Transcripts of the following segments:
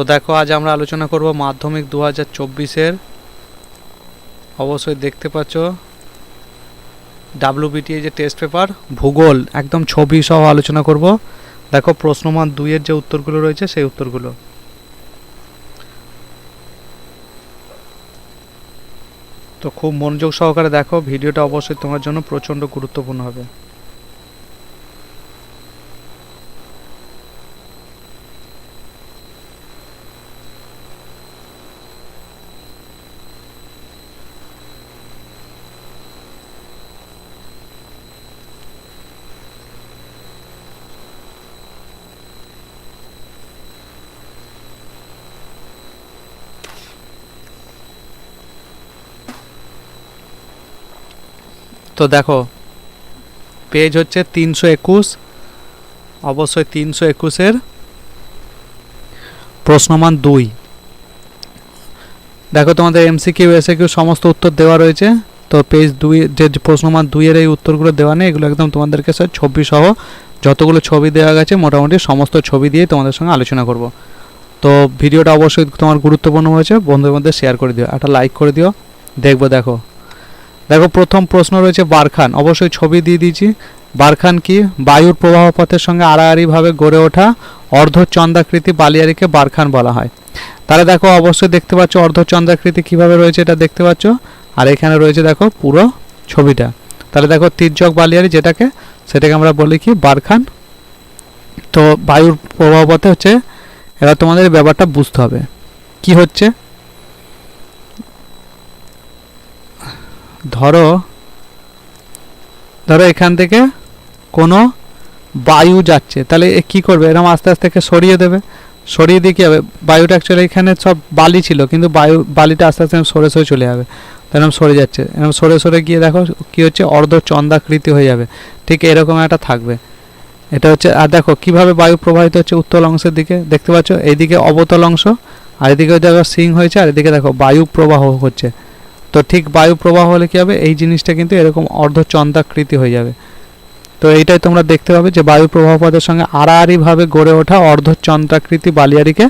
তো দেখো, আজ আমরা আলোচনা করব মাধ্যমিক দু হাজার চব্বিশের। অবশ্যই দেখতে পাচ্ছ ডাব্লিউবিটিএ যে টেস্ট পেপার ভূগোল, একদম ছবি সহ আলোচনা করব। দেখো, প্রশ্নমান দুইয়ের যে উত্তরগুলো রয়েছে, সেই উত্তরগুলো। তো খুব মনোযোগ সহকারে দেখো, ভিডিওটা অবশ্যই তোমার জন্য প্রচণ্ড গুরুত্বপূর্ণ হবে। তো দেখো পেজ হচ্ছে তিনশো একুশ, অবশ্যই তিনশো একুশের প্রশ্নমান দুই। দেখো তোমাদের এমসিকিউ এসএকিউ সমস্ত উত্তর দেওয়া রয়েছে, তো পেজ দুই, যে প্রশ্নমান দুইয়ের এই উত্তরগুলো দেওয়া নেই, এগুলো একদম তোমাদেরকে স্যার ছবি সহ যতগুলো ছবি দেওয়া গেছে, মোটামুটি সমস্ত ছবি দিয়ে তোমাদের সঙ্গে আলোচনা করব। তো ভিডিওটা অবশ্যই তোমার গুরুত্বপূর্ণ হয়েছে, বন্ধুদের মধ্যে শেয়ার করে দিও, একটা লাইক করে দিও। দেখব, দেখো। দেখো, প্রথম প্রশ্ন রয়েছে বারখান। অবশ্যই ছবি দিয়ে দিয়েছি। বারখান কি? বায়ুর প্রবাহ পথের সঙ্গে আড়াআড়িভাবে গড়ে ওঠা অর্ধচন্দ্রাকৃতি বালিয়ারিকে বারখান বলা হয়। তাহলে দেখো, অবশ্যই দেখতে পাচ্ছ অর্ধচন্দ্রাকৃতি কীভাবে রয়েছে, এটা দেখতে পাচ্ছ। আর এখানে রয়েছে দেখো পুরো ছবিটা। তাহলে দেখো, তির্যক বালিয়ারি যেটাকে, সেটাকে আমরা বলি কি? বারখান। তো বায়ুর প্রবাহ পথে হচ্ছে, এবার তোমাদের ব্যাপারটা বুঝতে হবে। কি হচ্ছে? ধরো ধরো এখান থেকে কোনো বায়ু যাচ্ছে, তাহলে এ কী করবে? এরকম আস্তে আস্তে সরিয়ে দেবে। সরিয়ে দিয়ে কী হবে? বায়ুটা অ্যাকচুয়ালি এখানে সব বালি ছিল, কিন্তু বায়ু, বালিটা আস্তে আস্তে সরে সরে চলে যাবে। এরকম সরে যাচ্ছে। এরকম সরে সরে গিয়ে দেখো কী হচ্ছে? অর্ধ চন্দ্রাকৃতি হয়ে যাবে। ঠিক এরকম একটা থাকবে। এটা হচ্ছে, আর দেখো কীভাবে বায়ু প্রবাহিত হচ্ছে উত্তল অংশের দিকে? দেখতে পাচ্ছ? এইদিকে অবতল অংশ, আর এদিকে দেখো সিং হয়েছে, আর এদিকে দেখো বায়ু প্রবাহ হচ্ছে। তো ঠিক বায়ু প্রবাহ হলে কী হবে? এই জিনিসটা কিন্তু এরকম অর্ধচন্দ্রাকৃতি হয়ে যাবে। তো এইটাই তোমরা দেখতে পাবে যে বায়ু প্রবাহ পথের সঙ্গে আড়াআড়িভাবে গড়ে ওঠা অর্ধচন্দ্রাকৃতি বালিয়ারিকে।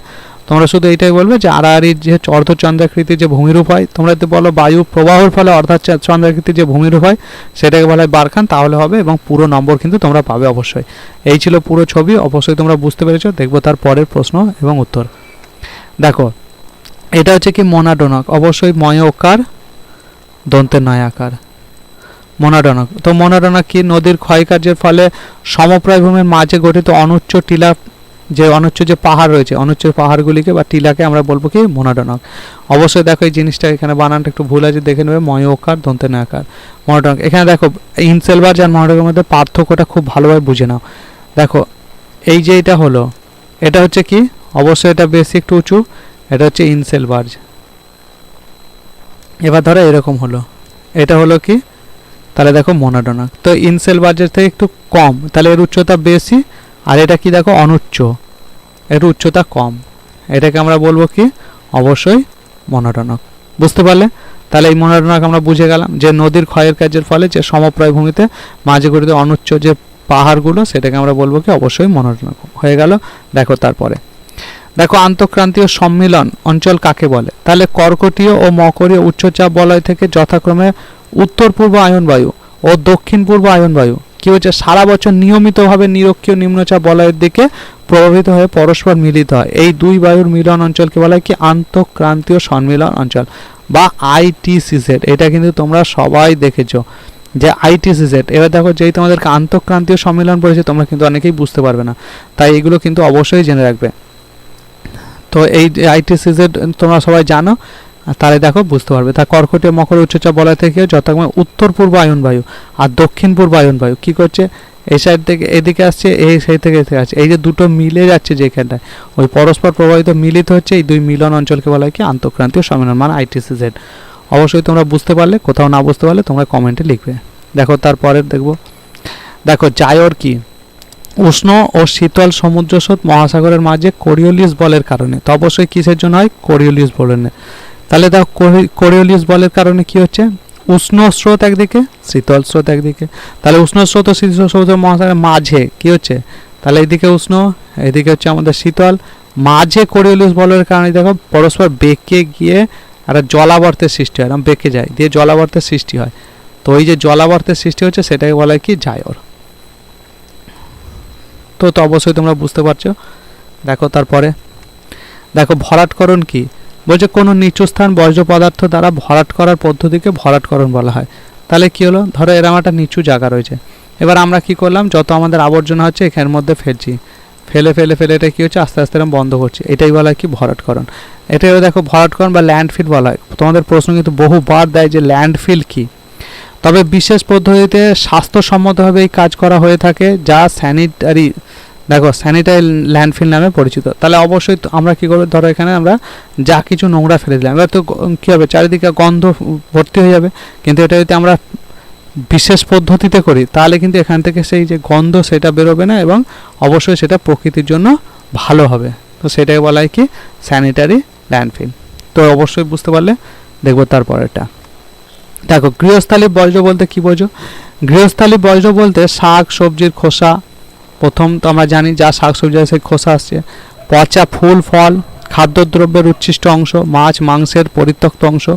তোমরা শুধু এইটাই বলবে যে আড়াআড়ি যে অর্ধচন্দ্রাকৃতি যে ভূমিরূপ হয়, তোমরা যদি বলো বায়ু প্রবাহের ফলে অর্ধচন্দ্রাকৃতি যে ভূমিরূপ হয়, সেটাকে বলা হয় বারখান, তাহলে হবে এবং পুরো নম্বর কিন্তু তোমরা পাবে অবশ্যই। এই ছিল পুরো ছবি, অবশ্যই তোমরা বুঝতে পেরেছ। দেখব তার পরের প্রশ্ন এবং উত্তর। দেখো, এটা হচ্ছে কি মোনাডোনক। অবশ্যই ময়কার দন্তের নয় আকার। মোনাডনক তো মোনাডনক কি নদীর ক্ষয়কার্যের ফলে সমপ্রায় ভূমির মাঝে গঠিত অনুচ্চ টিলা যে অনুচ্চ যে পাহাড় রয়েছে, অনুচ্চ পাহাড়গুলিকে বা টিলাকে আমরা বলব কি মোনাডনক অবশ্যই দেখো এই জিনিসটা এখানে বানানটা একটু ভুল আছে, দেখে নেবে। ময়কার আকার। মোনাডনক এখানে দেখো ইনসেলবার আর মোনাডনকের মধ্যে পার্থক্যটা খুব ভালোভাবে বুঝে নাও। দেখো, এই যে এটা হলো, এটা হচ্ছে কি? অবশ্যই এটা বেশি একটু উঁচু, এটা হচ্ছে ইনসেল বার্জ এবার ধরো এরকম হলো। এটা হলো কি? তাহলে দেখো মোনাডোনা তো ইনসেল বার্জের থেকে একটু কম, তাহলে এর উচ্চতা বেশি, আর এটা কি দেখো অনুচ্চ। এর উচ্চতা কম। এটাকে আমরা বলব কি? অবশ্যই মোনাডনক বুঝতে পারলে? তাহলে এই মোনাডনক আমরা বুঝে গেলাম যে নদীর ক্ষয়ের কাজের ফলে যে সমপ্রায় ভূমিতে মাঝে গঠিত অনুচ্চ যে পাহাড়গুলো, সেটাকে আমরা বলব কি? অবশ্যই মোনাডনক হয়ে গেল। দেখো তারপরে। দেখো, আন্তঃক্রান্তীয় সম্মিলন অঞ্চল কাকে বলে? তাহলে কর্কটীয় ও মকরীয় উচ্চচাপ বলয় থেকে যথাক্রমে উত্তর পূর্ব আয়ন বায়ু ও দক্ষিণ পূর্ব আয়ন বায়ু। কি হচ্ছে? সারা বছর নিয়মিতভাবে নিরক্ষীয় নিম্নচাপ বলয়ের দিকে প্রভাবিত হয়ে পরস্পর মিলিত হয়। এই দুই বায়ুর মিলন অঞ্চলকে বলা হয় কি? আন্তঃক্রান্তীয় সম্মিলন অঞ্চল বা আইটিসিজেড এটা কিন্তু তোমরা সবাই দেখেছ যে আইটিসিজেড এবার দেখো, যেই তোমাদেরকে আন্তঃক্রান্তীয় সম্মিলন পড়েছে তোমরা কিন্তু অনেকেই বুঝতে পারবে না। তাই এগুলো কিন্তু অবশ্যই জেনে রাখবে। তো এই আইটিসিজেড তোমরা সবাই জানো তাহলে দেখো বুঝতে পারবে। তা কর্কটীয় মকর উচ্চচাপ বলয় থেকে যথাক্রমে উত্তর পূর্ব আয়ন বায়ু আর দক্ষিণ পূর্ব আয়ন বায়ু কী করছে? এই সাইড থেকে এদিকে আসছে, এই সাইড থেকে এদিকে আসছে। এই যে দুটো মিলে যাচ্ছে যেখানটায় ওই পরস্পর প্রভাবিত মিলিত হচ্ছে, এই দুই মিলন অঞ্চলকে বলা হয় কি? আন্তঃক্রান্তীয় সম্মেলন মানে আইটিসিজেড অবশ্যই তোমরা বুঝতে পারলে, কোথাও না বুঝতে পারলে তোমরা কমেন্টে লিখবে। দেখো তারপরের দেখব। দেখো জায়র কি? উষ্ণ ও শীতল সমুদ্র স্রোত মহাসাগরের মাঝে কোরিওলিস বলের কারণে। তো অবশ্যই কিসের জন্য হয়? কোরিওলিস বলের তাহলে দেখো কোরিওলিস বলের কারণে কি হচ্ছে? উষ্ণ স্রোত একদিকে, শীতল স্রোত একদিকে। তাহলে উষ্ণ স্রোত ও শীতল স্রোত মহাসাগরের মাঝে কি হচ্ছে? তাহলে এদিকে উষ্ণ এদিকে হচ্ছে আমাদের শীতল। মাঝে কোরিওলিউস বলের কারণে দেখো, পরস্পর বেঁকে গিয়ে একটা জলাবর্তের সৃষ্টি হয় এরকম বেঁকে যায়, দিয়ে জলাবর্তের সৃষ্টি হয়। তো ওই যে জলাবর্তের সৃষ্টি হচ্ছে, সেটাকে বলা হয় কি? জায়র। তো তো অবশ্যই তোমরা বুঝতে পারছ। দেখো তারপরে। দেখো, ভরাটকরণ কি? বলছে, কোনো নিচু স্থান বর্জ্য পদার্থ দ্বারা ভরাট করার পদ্ধতিকে ভরাটকরণ বলা হয়। তাহলে কি হলো? ধরো এরকম একটা নিচু জায়গা রয়েছে। এবার আমরা কি করলাম? যত আমাদের আবর্জনা হচ্ছে, এখানের মধ্যে ফেলছি। ফেলে ফেলে ফেলে, এটা কি হচ্ছে? আস্তে আস্তে এরকম বন্ধ করছি। এটাই বলা হয় কি? ভরাটকরণ। এটাই দেখো, ভরাটকরণ বা ল্যান্ডফিল বলা হয়। তোমাদের প্রশ্ন কিন্তু বহুবার দেয় যে ল্যান্ডফিল কি? তবে বিশেষ পদ্ধতিতে স্বাস্থ্যসম্মতভাবে এই কাজ করা হয়ে থাকে, যা স্যানিটারি, দেখো, স্যানিটারি ল্যান্ডফিল নামে পরিচিত। তাহলে অবশ্যই আমরা কী করব? ধরো এখানে আমরা যা কিছু নোংরা ফেলে দিলাম। এবার তো কী হবে? চারিদিকে গন্ধ ভর্তি হয়ে যাবে। কিন্তু এটা যদি আমরা বিশেষ পদ্ধতিতে করি, তাহলে কিন্তু এখান থেকে সেই যে গন্ধ সেটা বেরোবে না এবং অবশ্যই সেটা প্রকৃতির জন্য ভালো হবে। তো সেটাকে বলা হয় কি? Sanitary landfill. তো অবশ্যই বুঝতে পারলে দেখব তারপরেরটা। দেখো, গৃহস্থালী বর্জ্য বলতে কি বোঝো? গৃহস্থালী বর্জ্য বলতে শাক, সবজির খোসা। প্রথম তো আমরা জানি যা শাক, সবজি সেই খোসা আসছে। পচা ফুল, ফল, খাদ্যদ্রব্যের উচ্ছিষ্ট অংশ, মাছ, মাংসের পরিত্যক্ত অংশ,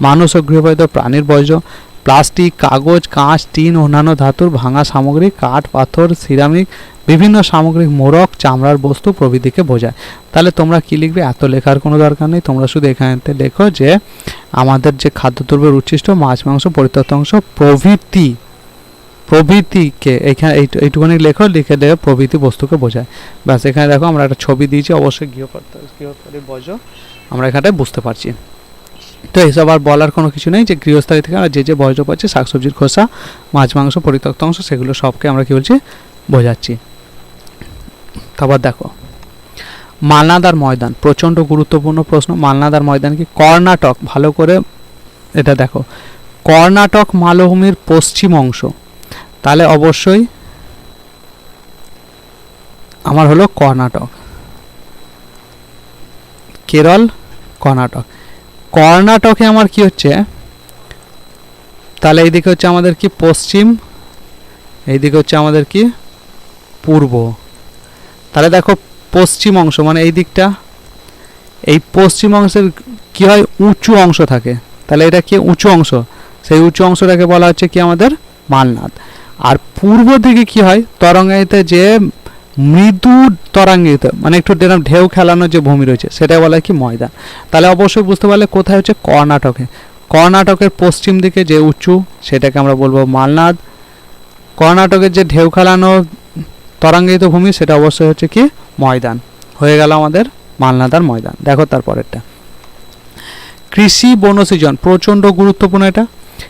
মানুষ ও গৃহপালিত প্রাণীর বর্জ্য। প্লাস্টিক, কাগজ, কাঁচ, টিন, অন্যান্য ধাতুর ভাঙা সামগ্রী, কাঠ, পাথর, সিরামিক বিভিন্ন সামগ্রিক মোড়ক, চামড়ার বস্তু প্রভৃতিকে বোঝায়। তাহলে তোমরা কি লিখবে? এত লেখার কোনো দরকার নেই। তোমরা শুধু এখানেতে লেখো যে, আমাদের যে খাদ্যদ্রব্যের উচ্ছিষ্ট, মাছ, মাংস, পরিত্যক্ত অংশ প্রভৃতি, প্রভৃতিকে এখানে এই- এইটুকুনি লেখো, লিখে দেবে প্রভৃতি বস্তুকে বোঝায়। ব্যাস, এখানে দেখো আমরা একটা ছবি দিয়েছি, অবশ্যই গৃহপালিত গৃহপালিত বর্জ্য আমরা এখানটায় বুঝতে পারছি। তো এসব আর বলার কোনো কিছু নেই যে, গৃহস্থালী থেকে আমরা যে যে বর্জ্য পাচ্ছি, শাকসবজির খোসা, মাছ, মাংস, পরিত্যক্ত অংশ, সেগুলো সবকে আমরা কি বলছি? বোঝাচ্ছি। তারপর দেখো। মালনাদার ময়দান, প্রচণ্ড গুরুত্বপূর্ণ প্রশ্ন। মালনাদার ময়দান কি কর্ণাটক, ভালো করে এটা দেখো। কর্ণাটক মালভূমির পশ্চিম অংশ। তাহলে অবশ্যই আমার হলো কর্ণাটক। কেরল, কর্ণাটক। কর্ণাটকে আমার কি হচ্ছে? তাহলে এইদিকে হচ্ছে আমাদের কি? পশ্চিম। এইদিকে হচ্ছে আমাদের কি? পূর্ব। তাহলে দেখো পশ্চিম অংশ মানে এই দিকটা, এই পশ্চিম অংশের কি হয়? উঁচু অংশ থাকে। তাহলে এটা কি? উঁচু অংশ। সেই উঁচু অংশটাকে বলা হচ্ছে কি আমাদের? মালনাদ। আর পূর্ব দিকে কি হয়? তরঙ্গায়িতে যে মৃদু তরাঙ্গিত মানে একটু ঢেউ খেলানোর যে ভূমি রয়েছে, সেটা বলা হয় কি ময়দান। তাহলে অবশ্যই বুঝতে পারলে কোথায় হচ্ছে? কর্ণাটকে। কর্ণাটকের পশ্চিম দিকে যে উঁচু, সেটাকে আমরা বলব মালনাদ। কর্ণাটকের যে ঢেউ খেলানো তরাঙ্গিত ভূমি, সেটা অবশ্যই হচ্ছে কি? ময়দান। হয়ে গেল আমাদের মালনাদার ময়দান। দেখো তারপরেরটা। কৃষি বনসৃজন প্রচণ্ড গুরুত্বপূর্ণ এটা।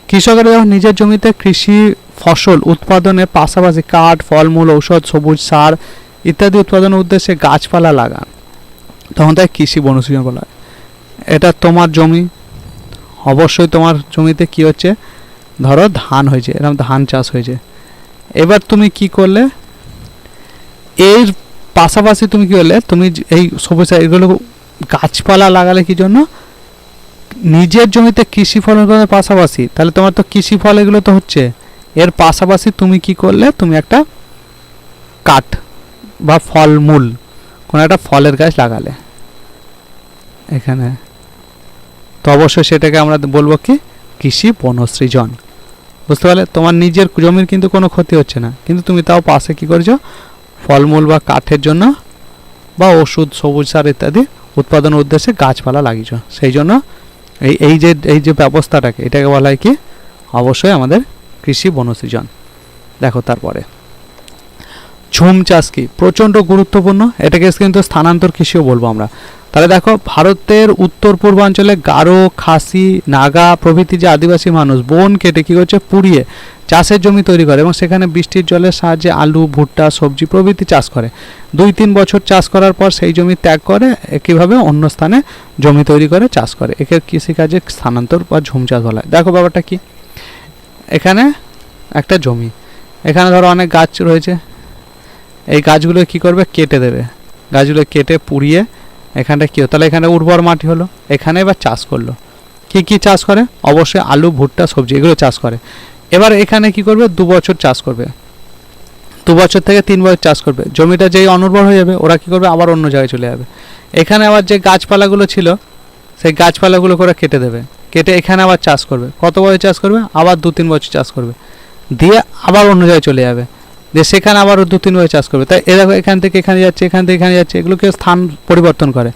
কৃষকেরা যখন নিজের জমিতে কৃষি ফসল উৎপাদনের পাশাপাশি কাঠ, ফলমূল, ঔষধ, সবুজ সার ইত্যাদি উৎপাদনের উদ্দেশ্যে গাছপালা লাগান, তখন তাই কৃষি বনসৃজন বলা হয়। এটা তোমার জমি। অবশ্যই তোমার জমিতে কি হচ্ছে? ধরো ধান হয়েছে, এরকম ধান চাষ হয়েছে। এবার তুমি কি করলে? এর পাশাপাশি তুমি কি করলে তুমি এই সবুজ সার এগুলো গাছপালা লাগালে কি জন্য? নিজের জমিতে কৃষি ফলন পাশাপাশি, তাহলে তোমার তো কৃষি ফল এগুলো তো হচ্ছে। এর পাশাপাশি তুমি কি করলে? তুমি একটা কাঠ বা ফলমূল, কোনো একটা ফলের গাছ লাগালে। এখানে। তো অবশ্যই সেটাকে আমরা বলব কি? কৃষি বনসৃজন। বুঝতে পারলে? তোমার নিজের জমির কিন্তু কোনো ক্ষতি হচ্ছে না। কিন্তু তুমি তাও পাশে কি করছ? ফলমূল বা কাঠের জন্য বা ওষুধ, সবুজ সার ইত্যাদি উৎপাদনের উদ্দেশ্যে গাছপালা লাগিয়েছ। সেই জন্য এই এই যে এই যে ব্যবস্থাটাকে, এটাকে বলা হয় কি? অবশ্যই আমাদের কৃষি বনসৃজন দেখো তারপরে। ঝুম চাষ কি? প্রচণ্ড গুরুত্বপূর্ণ। এটাকে কিন্তু স্থানান্তর কৃষিও বলব আমরা। তাহলে দেখো, ভারতের উত্তর পূর্বাঞ্চলে গারো, খাসি, নাগা প্রভৃতি যে আদিবাসী মানুষ, বন কেটে কী করছে? পুড়িয়ে চাষের জমি তৈরি করে এবং সেখানে বৃষ্টির জলের সাহায্যে আলু, ভুট্টা, সবজি প্রভৃতি চাষ করে। দুই তিন বছর চাষ করার পর সেই জমি ত্যাগ করে, একইভাবে অন্য স্থানে জমি তৈরি করে, চাষ করে। একে কৃষিকাজে স্থানান্তর বা ঝুম চাষ বলা হয়। দেখো ব্যাপারটা কি? এখানে একটা জমি। এখানে ধরো অনেক গাছ রয়েছে। এই গাছগুলো কি করবে? কেটে দেবে। গাছগুলো কেটে পুড়িয়ে এখানটা কী হলো? তাহলে এখানে উর্বর মাটি হলো। এখানে এবার চাষ করল। কি কি চাষ করে? অবশ্যই আলু, ভুট্টা, সবজি, এগুলো চাষ করে। এবার এখানে কি করবে? দু বছর চাষ করবে। দু বছর থেকে তিন বছর চাষ করবে। জমিটা যেই অনুর্বর হয়ে যাবে, ওরা কি করবে? আবার অন্য জায়গায় চলে যাবে। এখানে আবার যে গাছপালাগুলো ছিল, সেই গাছপালাগুলো করে কেটে দেবে। কেটে এখানে আবার চাষ করবে। কত বছর চাষ করবে? আবার দু, তিন বছর চাষ করবে। দিয়ে আবার অন্য জায়গায় চলে যাবে। যে সেখানে আবার দু, তিন বছর চাষ করবে। তাই এরা এখান থেকে এখানে যাচ্ছে, এখান থেকে এখানে যাচ্ছে, এগুলোকে স্থান পরিবর্তন করে।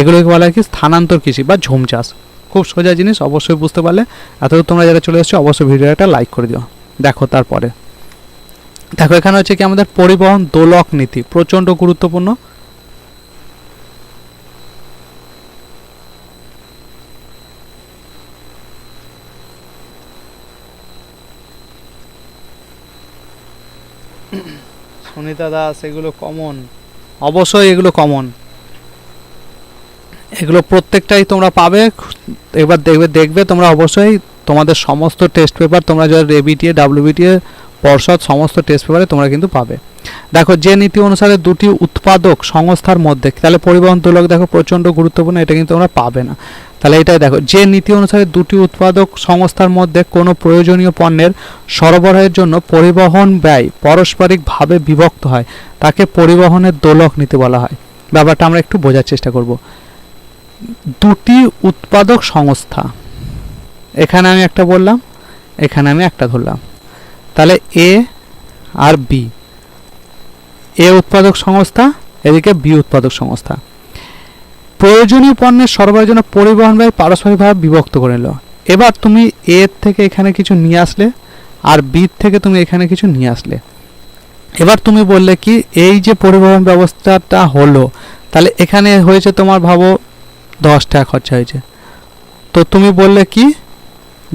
এগুলোকে বলা হয় কি স্থানান্তর কৃষি বা ঝুম চাষ। খুব সোজা জিনিস, অবশ্যই বুঝতে পারলে। এত তোমরা যারা চলে এসেছ, অবশ্যই ভিডিও একটা লাইক করে দিও। দেখো তারপরে। দেখো, এখানে হচ্ছে কি আমাদের পরিবহন দোলক নীতি, প্রচণ্ড গুরুত্বপূর্ণ। সুনিতা দাস এগুলো কমন অবশ্যই এগুলো কমন এগুলো প্রত্যেকটাই তোমরা পাবে। এবার দেখবে দেখবে তোমরা অবশ্যই তোমাদের সমস্ত টেস্ট পেপার তোমরা যারা এবিটিএ ডাব্লিউবিটিএ পর্ষদ সমস্ত টেস্ট পেপারে তোমরা কিন্তু পাবে। দেখো, যে নীতি অনুসারে দুটি উৎপাদক সংস্থার মধ্যে, তাহলে পরিবহন দোলক দেখো প্রচণ্ড গুরুত্বপূর্ণ, এটা কিন্তু তোমরা পাবে না। তাহলে এটাই দেখো, যে নীতি অনুসারে দুটি উৎপাদক সংস্থার মধ্যে কোনো প্রয়োজনীয় পণ্যের সরবরাহের জন্য পরিবহন ব্যয় পারস্পরিকভাবে বিভক্ত হয়, তাকে পরিবহনের দোলক নীতি বলা হয়। ব্যাপারটা আমরা একটু বোঝার চেষ্টা করব। দুটি উৎপাদক সংস্থা, এখানে আমি একটা বললাম, এখানে আমি একটা ধরলাম। তাহলে এ আর বি এ উৎপাদক সংস্থা, এদিকে বি উৎপাদক সংস্থা। প্রয়োজনীয় পণ্যের সরবরাহের জন্য পরিবহন ব্যয় পারস্পরিকভাবে বিভক্ত করে নিল। এবার তুমি এ থেকে এখানে কিছু নিয়ে আসলে, আর বি থেকে তুমি এখানে কিছু নিয়ে আসলে। এবার তুমি বললে কি, এই যে পরিবহন ব্যবস্থাটা হলো, তাহলে এখানে হয়েছে তোমার ভাবো দশ টাকা খরচা হয়েছে। তো তুমি বললে কি,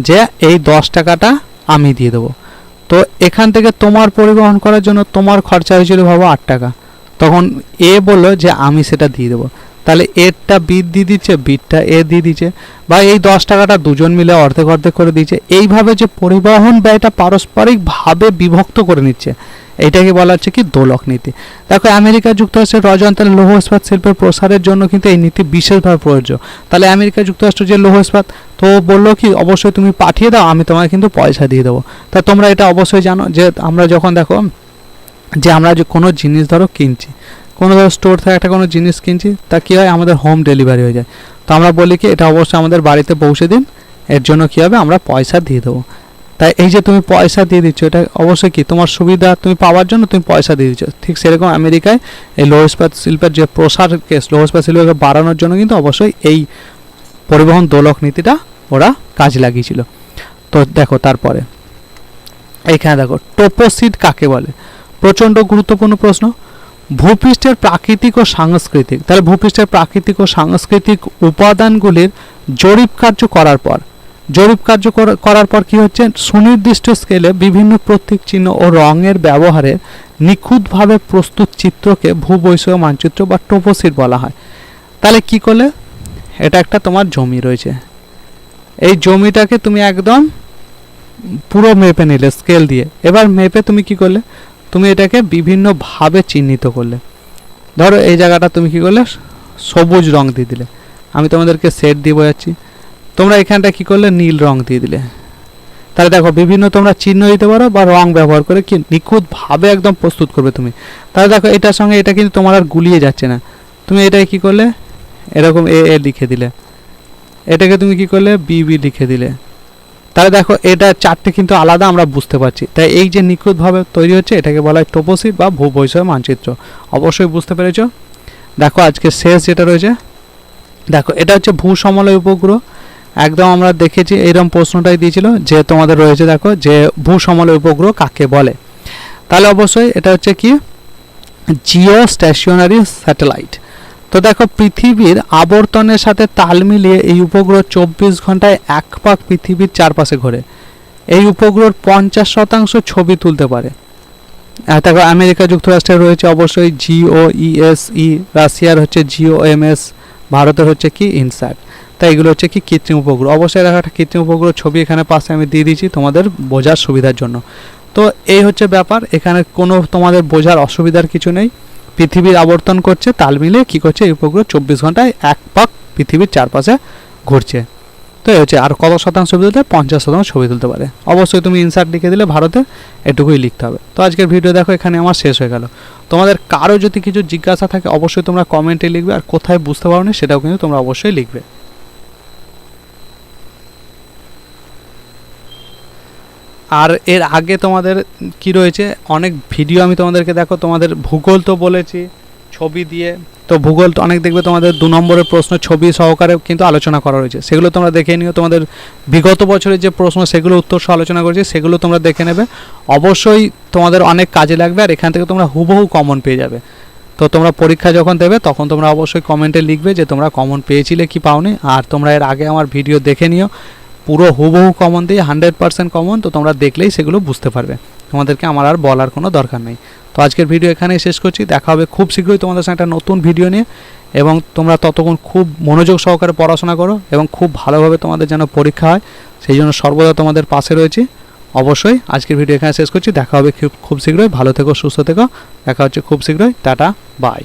যে এই দশ টাকাটা আমি দিয়ে দেবো। তো এখান থেকে তোমার পরিবহন করার জন্য তোমার খরচা হয়েছিল ভাবো আট টাকা। তখন এ বলল যে আমি সেটা দিয়ে দেবো। তাহলে এরটা বিট দিয়ে দিচ্ছে বিটটা এ দিয়ে দিচ্ছে, বা এই দশ টাকাটা দুজন মিলে অর্ধেক অর্ধেক করে দিচ্ছে। এইভাবে যে পরিবহন ব্যয়টা পারস্পরিকভাবে বিভক্ত করে নিচ্ছে এইটাকে বলা হচ্ছে কি দোলক নীতি। দেখো, আমেরিকা যুক্তরাষ্ট্রের রজন্তলে লৌহ ইস্পাত শিল্পের প্রসারের জন্য কিন্তু এই নীতি বিশেষভাবে প্রযোজ্য। তাহলে আমেরিকা যুক্তরাষ্ট্র যে লৌহ ইস্পাত, তো বলল কি, অবশ্যই তুমি পাঠিয়ে দাও, আমি তোমাকে কিন্তু পয়সা দিয়ে দেবো। তা তোমরা এটা অবশ্যই জানো যে আমরা যখন দেখো, যে আমরা যে কোনো জিনিস ধরো কিনছি কোনো ধরো স্টোর থেকে একটা কোনো জিনিস কিনছি, তা কী হয়? আমাদের হোম ডেলিভারি হয়ে যায়। তো আমরা বলি কি, এটা অবশ্যই আমাদের বাড়িতে পৌঁছে দিন, এর জন্য কী হবে? আমরা পয়সা দিয়ে দেবো। তাই এই যে তুমি পয়সা দিয়ে দিচ্ছ, এটা অবশ্যই কি? তোমার সুবিধা তুমি পাওয়ার জন্য তুমি পয়সা দিয়ে দিচ্ছ। ঠিক সেরকম আমেরিকায় এই লৌহ ইস্পাত শিল্পের যে প্রসার কেস লৌহ ইস্পাত শিল্পকে বাড়ানোর জন্য কিন্তু অবশ্যই এই পরিবহন দোলক নীতিটা ওরা কাজে লাগিয়েছিল। তো দেখো তারপরে, এইখানে দেখো টোপোসিড কাকে বলে? প্রচণ্ড গুরুত্বপূর্ণ প্রশ্ন। ভূপৃষ্ঠের প্রাকৃতিক ও সাংস্কৃতিক, তাহলে ভূপৃষ্ঠের প্রাকৃতিক ও সাংস্কৃতিক উপাদানগুলির জরিপ কার্য করার পর, জরিপ কার্য করার পর কি হচ্ছে? সুনির্দিষ্ট স্কেলে বিভিন্ন প্রতীক চিহ্ন ও রঙের ব্যবহারে নিখুঁতভাবে প্রস্তুত চিত্রকে ভূবৈষয়িক মানচিত্র বা টোপোসিট বলা হয়। তাহলে কি করলে? এটা একটা তোমার জমি রয়েছে। এই জমিটাকে তুমি একদম পুরো মেপে নিলে স্কেল দিয়ে। এবার মেপে তুমি কি করলে? তুমি এটাকে বিভিন্নভাবে চিহ্নিত করলে। ধরো এই জায়গাটা তুমি কি করলে? সবুজ রং দিয়ে দিলে। আমি তোমাদেরকে সেট দিয়ে বোঝাচ্ছি। তোমরা এখানটা কি করলে? নীল রং দিয়ে দিলে। তাহলে দেখো, বিভিন্ন তোমরা চিহ্ন দিতে পারো বা রং ব্যবহার করে কি নিখুঁতভাবে একদম প্রস্তুত করবে তুমি। তাহলে দেখো, এটার সঙ্গে এটা কিন্তু তোমার আর গুলিয়ে যাচ্ছে না। তুমি এটাই কি করলে? এরকম এ এ লিখে দিলে। এটাকে তুমি কি করলে? বি বি লিখে দিলে। তাহলে দেখো, এটা চারটে কিন্তু আলাদা আমরা বুঝতে পারছি। তাই এই যে নিখুঁতভাবে তৈরি হচ্ছে, এটাকে বলা হয় টোপোসিট বা ভূবৈষয় মানচিত্র। অবশ্যই বুঝতে পেরেছ? দেখো, আজকে শেষ যেটা রয়েছে। দেখো, এটা হচ্ছে ভূ সমলয় উপগ্রহ। একদম আমরা দেখেছি এইরকম প্রশ্নটাই দিয়েছিল যে তোমাদের রয়েছে, দেখো, যে ভূ সমলয় উপগ্রহ কাকে বলে। তাহলে অবশ্যই এটা হচ্ছে কি? জিও স্টেশনারি স্যাটেলাইট তো দেখো, পৃথিবীর আবর্তনের সাথে তাল মিলিয়ে এই উপগ্রহ চব্বিশ ঘন্টায় এক পাক পৃথিবীর চারপাশে ঘোরে। এই উপগ্রহর পঞ্চাশ শতাংশ ছবি তুলতে পারে। দেখো, আমেরিকা যুক্তরাষ্ট্রে রয়েছে অবশ্যই জিও ইএসই রাশিয়ার হচ্ছে জিও এমএস ভারতের হচ্ছে কি ইনস্যাট তাই এগুলো হচ্ছে কি কৃত্রিম উপগ্রহ। অবশ্যই দেখো একটা কৃত্রিম উপগ্রহ ছবি এখানে পাশে আমি দিয়ে দিয়েছি তোমাদের বোঝার সুবিধার জন্য। তো এই হচ্ছে ব্যাপার, এখানে কোনো তোমাদের বোঝার অসুবিধার কিছু নেই। পৃথিবীর আবর্তন করছে, তাল মিলে কী করছে? এই উপগ্রহ চব্বিশ ঘন্টায় এক পাক পৃথিবীর চারপাশে ঘুরছে। তো এই হচ্ছে, আর কত শতাংশ ছবি তুলতে পঞ্চাশ শতাংশ ছবি তুলতে পারে। অবশ্যই তুমি ইনসার্ট লিখে দিলে ভারতে এটুকুই লিখতে হবে। তো আজকের ভিডিও দেখো, এখানে আমার শেষ হয়ে গেল। তোমাদের কারও যদি কিছু জিজ্ঞাসা থাকে, অবশ্যই তোমরা কমেন্টে লিখবে, আর কোথায় বুঝতে পারো না সেটাও কিন্তু তোমরা অবশ্যই লিখবে। আর এর আগে তোমাদের কি রয়েছে? অনেক ভিডিও আমি তোমাদেরকে দেখো, তোমাদের ভূগোল তো বলেছি, ছবি দিয়ে। তো ভূগোল তো অনেক দেখবে, তোমাদের দু নম্বরের প্রশ্ন ছবি সহকারে কিন্তু আলোচনা করা রয়েছে। সেগুলো তোমরা দেখে নিও, তোমাদের বিগত বছরের যে প্রশ্ন, সেগুলো উত্তর সহ আলোচনা করেছি, সেগুলো তোমরা দেখে নেবে। অবশ্যই তোমাদের অনেক কাজে লাগবে, আর এখান থেকে তোমরা হুবহু কমন পেয়ে যাবে। তো তোমরা পরীক্ষা যখন দেবে, তখন তোমরা অবশ্যই কমেন্টে লিখবে যে তোমরা কমন পেয়েছিলে কি পাওনি। আর তোমরা এর আগে আমার ভিডিও দেখে নিও। পুরো হুবহু কমন দিয়ে হান্ড্রেড পার্সেন্ট কমন তো তোমরা দেখলেই সেগুলো বুঝতে পারবে। তোমাদেরকে আমার আর বলার কোনো দরকার নেই। তো আজকের ভিডিও এখানেই শেষ করছি। দেখা হবে খুব শীঘ্রই তোমাদের সঙ্গে একটা নতুন ভিডিও নিয়ে। এবং তোমরা ততক্ষণ খুব মনোযোগ সহকারে পড়াশোনা করো এবং খুব ভালোভাবে তোমাদের যেন পরীক্ষা হয়, সেই জন্য সর্বদা তোমাদের পাশে রয়েছি। অবশ্যই আজকের ভিডিও এখানে শেষ করছি। দেখা হবে খুব খুব শীঘ্রই। ভালো থেকো, সুস্থ থেকো। দেখা হচ্ছে খুব শীঘ্রই। Tata bye